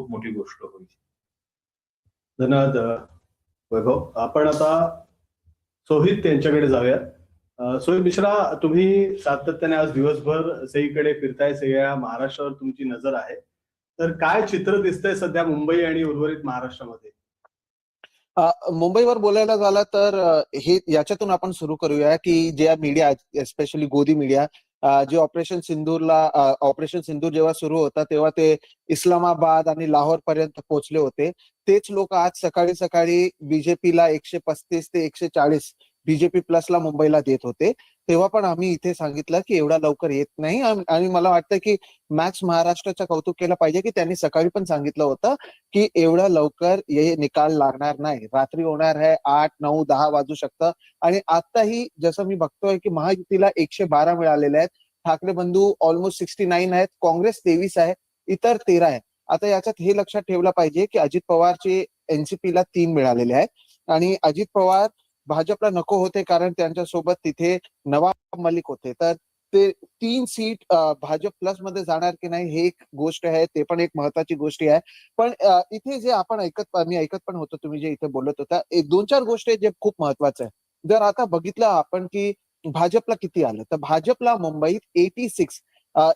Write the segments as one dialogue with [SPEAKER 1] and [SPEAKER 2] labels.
[SPEAKER 1] खूप मोठी गोष्ट होईल.
[SPEAKER 2] धन्यवाद वैभव. आपण आता सोहित यांच्याकडे जाऊयात. अ, सोहित मिश्रा तुम्ही सातत्याने आज दिवसभर सगळीकडे फिरताय सगळ्या महाराष्ट्रावर तुमची नजर आहे. तर काय चित्र दिसतंय सध्या मुंबई आणि उर्वरित महाराष्ट्रामध्ये?
[SPEAKER 3] मुंबईवर बोलायला झालं तर हे याच्यातून आपण सुरू करूया की जे मीडिया एस्पेशली गोदी मीडिया जे ऑपरेशन सिंदूरला ऑपरेशन सिंदूर जेव्हा सुरू होता तेव्हा ते इस्लामाबाद आणि लाहोर पर्यंत पोहोचले होते. तेच लोक आज सकाळी सकाळी बीजेपीला एकशे पस्तीस ते एकशे चाळीस बीजेपी प्लसला मुंबईला देत होते. तेव्हा पण आम्ही इथे सांगितलं की एवढा लवकर येत नाही. आणि मला वाटतं की मॅक्स महाराष्ट्राचं कौतुक केलं पाहिजे की त्यांनी सकाळी पण सांगितलं होतं की एवढा लवकर हे निकाल लागणार नाही. रात्री होणार आहे आठ नऊ दहा वाजू शकतं. आणि आताही जसं मी बघतोय की महायुतीला एकशे बारा मिळालेले आहेत. ठाकरे बंधू ऑलमोस्ट सिक्स्टी नाईन आहेत. काँग्रेस तेवीस आहे. इतर तेरा आहे आता याच्यात हे लक्षात ठेवलं पाहिजे की अजित पवारचे एनसीपीला तीन मिळालेले आहेत. आणि अजित पवार भाजपला नको होते कारण त्यांच्यासोबत तिथे नवाब मलिक होते. तर ते तीन सीट भाजप प्लसमध्ये जाणार की नाही हे एक गोष्ट आहे ते पण एक महत्वाची गोष्टी आहे. पण इथे जे आपण ऐकत मी ऐकत पण होतो तुम्ही जे इथे बोलत होता एक दोन चार गोष्टी जे खूप महत्वाचं आहे. जर आता बघितलं आपण की भाजपला किती आलं तर भाजपला मुंबईत एटी सिक्स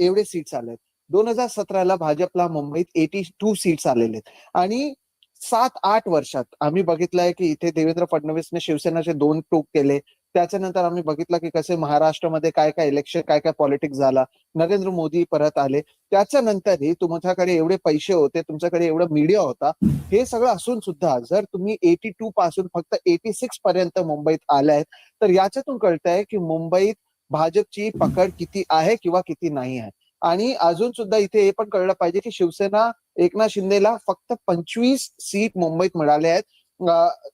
[SPEAKER 3] एवढे सीट्स आले दोन हजार सतराला भाजपला मुंबईत एटी टू सीट्स आलेले आहेत. आणि सात आठ वर्षात आम्ही बघितलंय की इथे देवेंद्र फडणवीसने शिवसेनाचे दोन टूक केले. त्याच्यानंतर आम्ही बघितलं की कसे महाराष्ट्रामध्ये काय काय इलेक्शन काय काय पॉलिटिक्स झाला. नरेंद्र मोदी परत आले. त्याच्यानंतरही तुमच्याकडे एवढे पैसे होते तुमच्याकडे एवढा मीडिया होता. हे सगळं असून सुद्धा जर तुम्ही एटी टू पासून फक्त एटी सिक्स पर्यंत मुंबईत आलाय तर याच्यातून कळतंय की मुंबईत भाजपची पकड किती आहे किंवा किती नाही आहे. आणि अजून सुद्धा इथे हे पण कळलं पाहिजे की शिवसेना एकनाथ शिंदेला फक्त पंचवीस सीट मुंबईत मिळाले आहेत.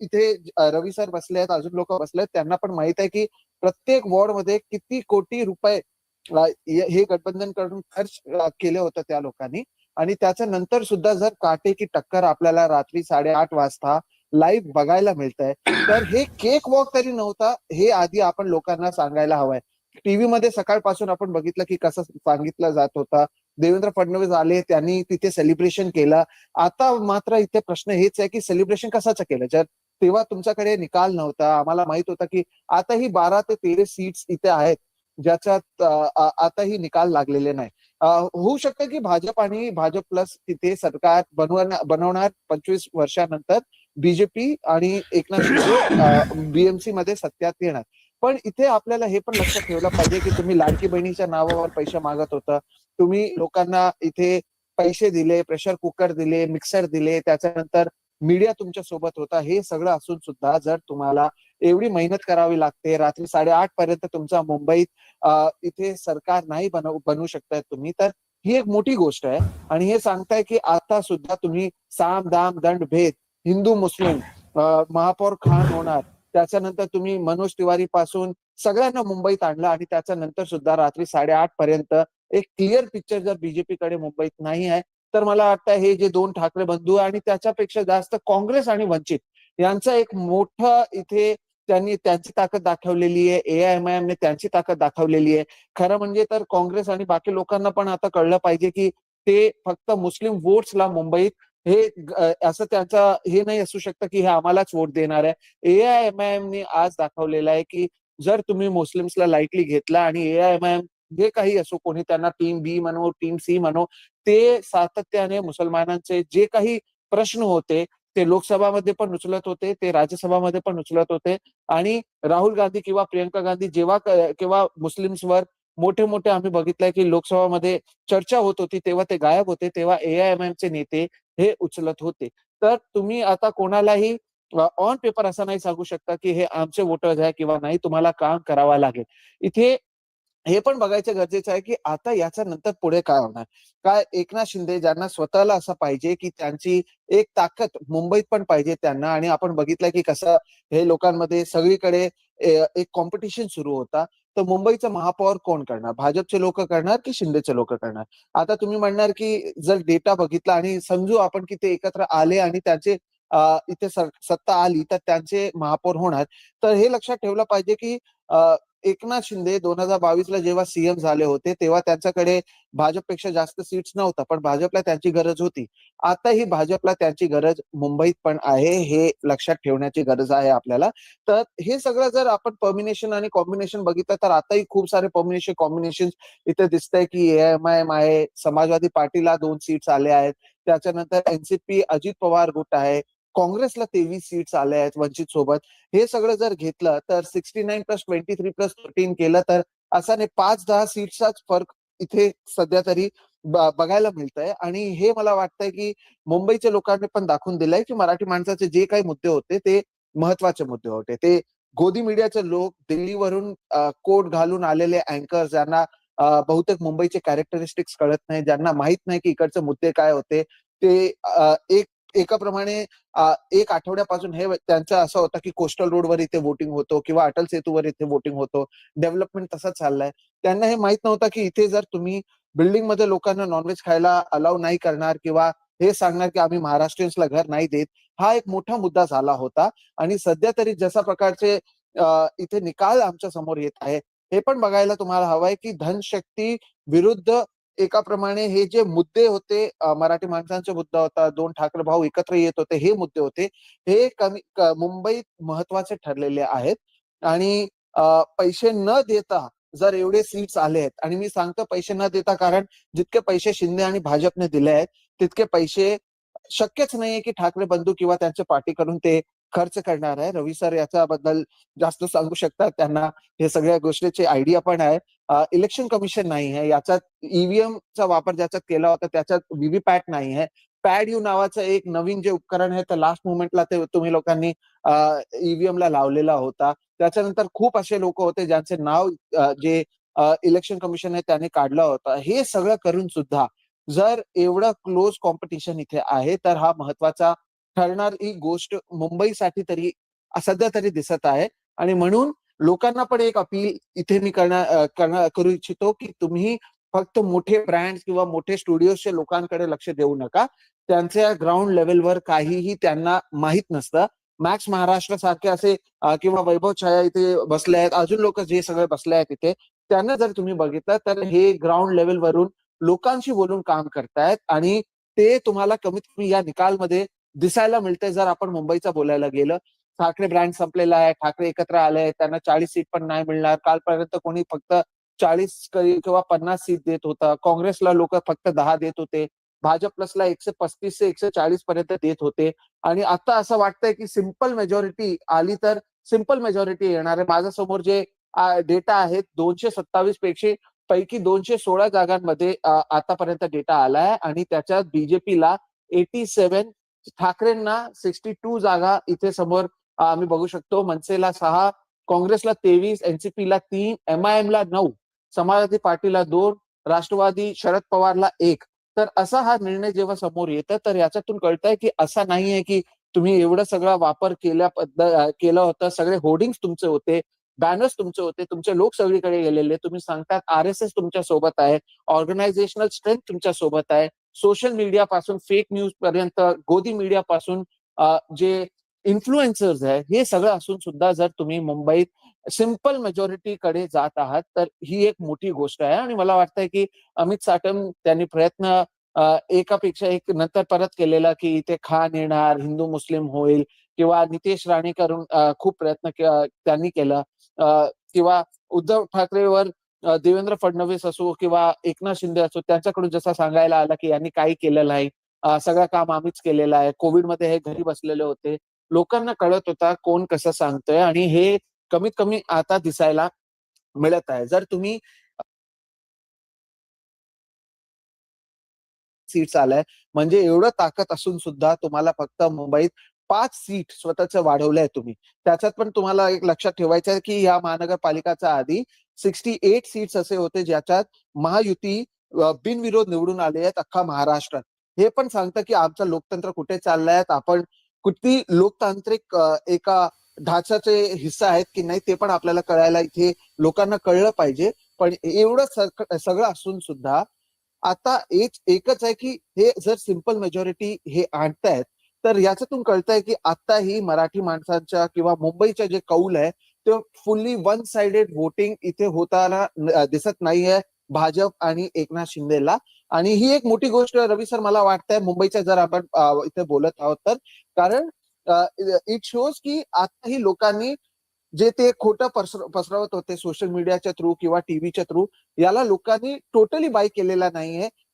[SPEAKER 3] इथे रवी सर बसले आहेत अजून लोक बसले आहेत. त्यांना पण माहीत आहे की प्रत्येक वॉर्डमध्ये किती कोटी रुपये हे गठबंधन करून खर्च केलं केले होतं त्या लोकांनी. आणि त्याच्या नंतर सुद्धा जर काटे की टक्कर आपल्याला रात्री साडेआठ वाजता लाईव्ह बघायला मिळत आहे तर हे केक वॉक तरी नव्हता हे आधी आपण लोकांना सांगायला हवंय. टीव्ही मध्ये सकाळपासून आपण बघितलं की कसं सांगितलं जात होता देवेंद्र फडणवीस आले त्यांनी तिथे सेलिब्रेशन केलं. आता मात्र इथे प्रश्न हेच आहे की सेलिब्रेशन कसाचं केलं? जर तेव्हा तुमच्याकडे निकाल नव्हता आम्हाला माहीत होता की आताही बारा ते तेरा सीट्स इथे आहेत ज्याच्यात आता ही आताही निकाल लागलेले नाही. होऊ शकतं की भाजप आणि भाजप प्लस तिथे सरकार बनवणार बनवणार पंचवीस वर्षानंतर बीजेपी आणि एकनाथ शिंदे बीएमसी मध्ये सत्यात येणार. पण इथे आपल्याला हे पण लक्षात ठेवलं पाहिजे की तुम्ही लाडकी बहिणीच्या नावावर पैसे मागत होता. तुम्ही लोकांना इथे पैसे दिले प्रेशर कुकर दिले मिक्सर दिले त्याच्यानंतर मीडिया तुमच्यासोबत होता हे सगळं असून सुद्धा जर तुम्हाला एवढी मेहनत करावी लागते रात्री साडेआठ पर्यंत तुमचा मुंबईत इथे सरकार नाही बनवू बनवू शकताय तुम्ही तर ही एक मोठी गोष्ट आहे. आणि हे सांगताय की आता सुद्धा तुम्ही साम दाम दंड भेद हिंदू मुस्लिम महापौर खान होणार त्याच्यानंतर तुम्ही मनोज तिवारी पासून सगळ्यांना मुंबईत आणलं आणि त्याच्यानंतर सुद्धा रात्री साडेआठ पर्यंत एक क्लिअर पिक्चर जर बीजेपी कडे मुंबईत नाही आहे तर मला वाटतं हे जे दोन ठाकरे बंधू आणि त्याच्यापेक्षा जास्त काँग्रेस आणि वंचित यांचं एक मोठं इथे त्यांनी त्यांची ताकद दाखवलेली आहे एआयएमआयएम ने त्यांची ताकद दाखवलेली आहे. खरं म्हणजे तर काँग्रेस आणि बाकी लोकांना पण आता कळलं पाहिजे की ते फक्त मुस्लिम वोट्सला मुंबईत हे असं त्यांचा हे नाही असू शकतं की हे आम्हालाच वोट देणार आहे. एआयएमआयएम ने आज दाखवलेलं आहे की जर तुम्ही मुस्लिम्सला लाईटली घेतला आणि एआयएमआयएम जे काही असो कोणी त्यांना टीम बी म्हणो टीम सी म्हणो ते सातत्याने मुसलमानांचे जे काही प्रश्न होते ते लोकसभामध्ये पण उचलत होते ते राज्यसभामध्ये पण उचलत होते. आणि राहुल गांधी किंवा प्रियंका गांधी जेव्हा किंवा मुस्लिम्सवर मोठे मोठे आम्ही बघितलंय की लोकसभामध्ये चर्चा होत होती तेव्हा ते गायब होते तेव्हा एआयएमएम चे नेते हे उचलत होते. तर तुम्ही आता कोणालाही ऑन पेपर असं नाही सांगू शकता की हे आमचे वोटर्स आहे किंवा नाही तुम्हाला काम करावं लागेल. इथे हे पण बघायचं गरजेचं आहे की आता याच्या नंतर पुढे काय होणार? काय एकनाथ शिंदे ज्यांना स्वतःला असं पाहिजे की त्यांची एक ताकद मुंबईत पण पाहिजे त्यांना आणि आपण बघितलंय की कसं हे लोकांमध्ये सगळीकडे एक कॉम्पिटिशन सुरू होता. तर मुंबईचं महापौर कोण करणार? भाजपचे लोक करणार की शिंदेचे लोक करणार? आता तुम्ही म्हणणार की जर डेटा बघितला आणि समजू आपण की ते एकत्र आले आणि त्यांचे इथे सत्ता आली तर त्यांचे महापौर होणार. तर हे लक्षात ठेवलं पाहिजे की एकनाथ शिंदे दोन हजार बावीस ला जेव्हा सीएम झाले होते तेव्हा त्यांच्याकडे भाजपपेक्षा जास्त सीट्स नव्हता पण भाजपला त्यांची गरज होती. आताही भाजपला त्यांची गरज मुंबईत पण आहे हे लक्षात ठेवण्याची गरज आहे आपल्याला. तर हे सगळं जर आपण पर्मिनेशन आणि कॉम्बिनेशन बघितलं तर आताही खूप सारे पर्मिनेशन कॉम्बिनेशन इथे दिसतंय की एम आय एम आहे समाजवादी पार्टीला दोन सीट्स आले आहेत. त्याच्यानंतर एनसीपी अजित पवार गुट आहे. काँग्रेसला तेवीस सीट्स आले आहेत वंचित सोबत. हे सगळं जर घेतलं तर sixty nine plus twenty three plus thirteen केलं तर असाने पाच दहा सीट्सचाच फरक इथे सध्या तरी बघायला मिळतंय. आणि हे मला वाटतंय की मुंबईच्या लोकांनी पण दाखवून दिलंय की मराठी माणसाचे जे काही मुद्दे होते ते महत्त्वाचे मुद्दे होते. ते गोदी मीडियाचे लोक दिल्लीवरून कोट घालून आलेले अँकर ज्यांना बहुतेक मुंबईचे कॅरेक्टरिस्टिक्स कळत नाही. ज्यांना माहीत नाही की इकडचे मुद्दे काय होते. ते एक एकाप्रमाणे एक आठवड्यापासून हे त्यांचं असं होतं की कोस्टल रोडवर इथे वोटिंग होतो किंवा अटल सेतूवर इथे वोटिंग होतो. डेव्हलपमेंट तसं चाललंय. त्यांना हे माहीत नव्हतं की इथे जर तुम्ही बिल्डिंगमध्ये लोकांना नॉनव्हेज खायला अलाव नाही करणार किंवा हे सांगणार की आम्ही महाराष्ट्रीयन्सला घर नाही देत हा एक मोठा मुद्दा झाला होता. आणि सध्या तरी जशा प्रकारचे इथे निकाल आमच्यासमोर येत आहे हे पण बघायला तुम्हाला हवंय की धनशक्ती विरुद्ध एकाप्रमाणे हे जे मुद्दे होते मराठी माणसांचा मुद्दा होता दोन ठाकरे भाऊ एकत्र येत होते हे मुद्दे होते हे कमी मुंबईत महत्त्वाचे ठरलेले आहेत. आणि पैसे न देता जर एवढे सीट्स आले आहेत आणि मी सांगतो पैसे न देता कारण जितके पैसे शिंदे आणि भाजपने दिले आहेत तितके पैसे शक्यच नाहीये की ठाकरे बंधू किंवा त्यांच्या पार्टीकडून ते खर्च करणार आहे. रवी सर याच्याबद्दल जास्त सांगू शकतात त्यांना हे सगळ्या गोष्टीची आयडिया पण आहे. इलेक्शन कमिशन नाही आहे. याच्यात ईव्हीएमचा वापर ज्याच्यात केला होता त्याच्यात व्हीव्हीपॅट नाही आहे. पॅड यू नावाचं एक नवीन जे उपकरण आहे तर लास्ट मुमेंटला ते तुम्ही लोकांनी ईव्हीएमला लावलेला होता. त्याच्यानंतर खूप असे लोक होते ज्यांचे नाव जे इलेक्शन कमिशन आहे त्याने काढलं होतं. हे सगळं करून सुद्धा जर एवढं क्लोज कॉम्पिटिशन इथे आहे तर हा महत्त्वाचा ठरणारी गोष्ट मुंबईसाठी तरी सध्या तरी दिसत आहे. आणि म्हणून लोकांना पण एक अपील इथे मी करणार करणार करू इच्छितो की तुम्ही फक्त मोठे ब्रँड किंवा मोठे स्टुडिओच्या लोकांकडे लक्ष देऊ नका. त्यांच्या ग्राउंड लेवलवर काहीही त्यांना माहीत नसतं. मॅक्स महाराष्ट्र सारखे असे किंवा वैभव छाया इथे बसले आहेत. अजून लोक जे सगळे बसले आहेत इथे त्यांना जर तुम्ही बघितलं तर हे ग्राउंड लेवलवरून लोकांशी बोलून काम करतायत आणि ते तुम्हाला कमीत कमी या निकालमध्ये दिसायला मिळतंय जर आपण मुंबईचा बोलायला गेलं. ठाकरे ब्रँड संपलेला आहे. ठाकरे एकत्र आले त्यांना चाळीस सीट पण नाही मिळणार. कालपर्यंत कोणी फक्त चाळीस किंवा पन्नास सीट देत होता. काँग्रेसला लोक फक्त दहा देत होते. भाजप प्लसला एकशे पस्तीस ते एकशे चाळीस पर्यंत देत होते. आणि आता असं वाटतंय की सिंपल मेजॉरिटी आली तर सिंपल मेजॉरिटी येणार आहे. माझ्यासमोर जे डेटा आहेत दोनशे सत्तावीसपेक्षा पैकी दोनशे सोळा जागांमध्ये आतापर्यंत डेटा आलाय आणि त्याच्यात बीजेपीला एटी सेव्हन ठाकरेंना सिक्स्टी टू जागा इथे समोर आम्ही बघू शकतो. मनसेला सहा काँग्रेसला तेवीस एनसीपीला तीन एमआयएम ला नऊ समाजवादी पार्टीला दोन राष्ट्रवादी शरद पवारला एक. तर असा हा निर्णय जेव्हा समोर येतं तर याच्यातून कळतंय की असा नाहीये की तुम्ही एवढं सगळा वापर केल्या केलं होतं. सगळे होर्डिंग्स तुमचे होते बॅनर्स तुमचे होते तुमचे लोक सगळीकडे गेलेले. तुम्ही सांगतात आर एस एस तुमच्यासोबत आहे ऑर्गनायझेशनल स्ट्रेंथ तुमच्यासोबत आहे. सोशल मीडिया पासून फेक न्यूज पर्यंत गोदी मीडिया पासून जे इन्फ्लुएन्सर्स आहे हे सगळं असून सुद्धा जर तुम्ही मुंबईत सिंपल मेजॉरिटी कडे जात आहात तर ही एक मोठी गोष्ट आहे. आणि मला वाटतंय की अमित साटम त्यांनी प्रयत्न एकापेक्षा एक नंतर परत केलेला की इथे खान येणार हिंदू मुस्लिम होईल किंवा नितेश राणे करून खूप प्रयत्न त्यांनी केला. किंवा उद्धव ठाकरेवर देवेंद्र फडणवीस असो किंवा एकनाथ शिंदे असो त्यांच्याकडून जसा सांगायला आला की यांनी काही केलं नाही. सगळं काम आम्हीच केलेलं आहे. कोविडमध्ये हे घरी बसलेले होते. लोकांना कळत होता कोण कसं सांगतोय आणि हे कमीत कमी आता दिसायला मिळत आहे. जर तुम्ही सीट्स आलाय म्हणजे एवढं ताकद असून सुद्धा तुम्हाला फक्त मुंबईत पाच सीट स्वतःच वाढवलंय तुम्ही. त्याच्यात पण तुम्हाला एक लक्षात ठेवायचं आहे की या महानगरपालिकाच्या आधी सिक्स्टी एट सीट्स असे होते ज्याच्यात महायुती बिनविरोध निवडून आले आहेत अख्खा महाराष्ट्रात. हे पण सांगतं की आमचं लोकतंत्र कुठे चाललंय आपण कुठली लोकतांत्रिक एका ढाचाचे हिस्सा आहेत की नाही ते पण आपल्याला कळायला इथे लोकांना कळलं पाहिजे. पण एवढं सगळं असून सुद्धा आता एक एकच आहे की हे जर सिंपल मेजॉरिटी हे आणतायत तर याच्यातून कळतंय की आताही मराठी माणसांच्या किंवा मुंबईच्या जे कौल आहे ते फुल्ली वन साइडेड वोटिंग इथे होताना दिसत नाहीये भाजप आणि एकनाथ शिंदेला. आणि ही एक मोठी गोष्ट रवी सर मला वाटतंय मुंबईच्या जर आपण इथे बोलत आहोत तर. कारण इट शोज की आताही लोकांनी जे ते खोटं पसर- पसरवत होते सोशल मीडियाच्या थ्रू किंवा टीव्हीच्या थ्रू याला लोकांनी टोटली बाय केलेला नाहीये.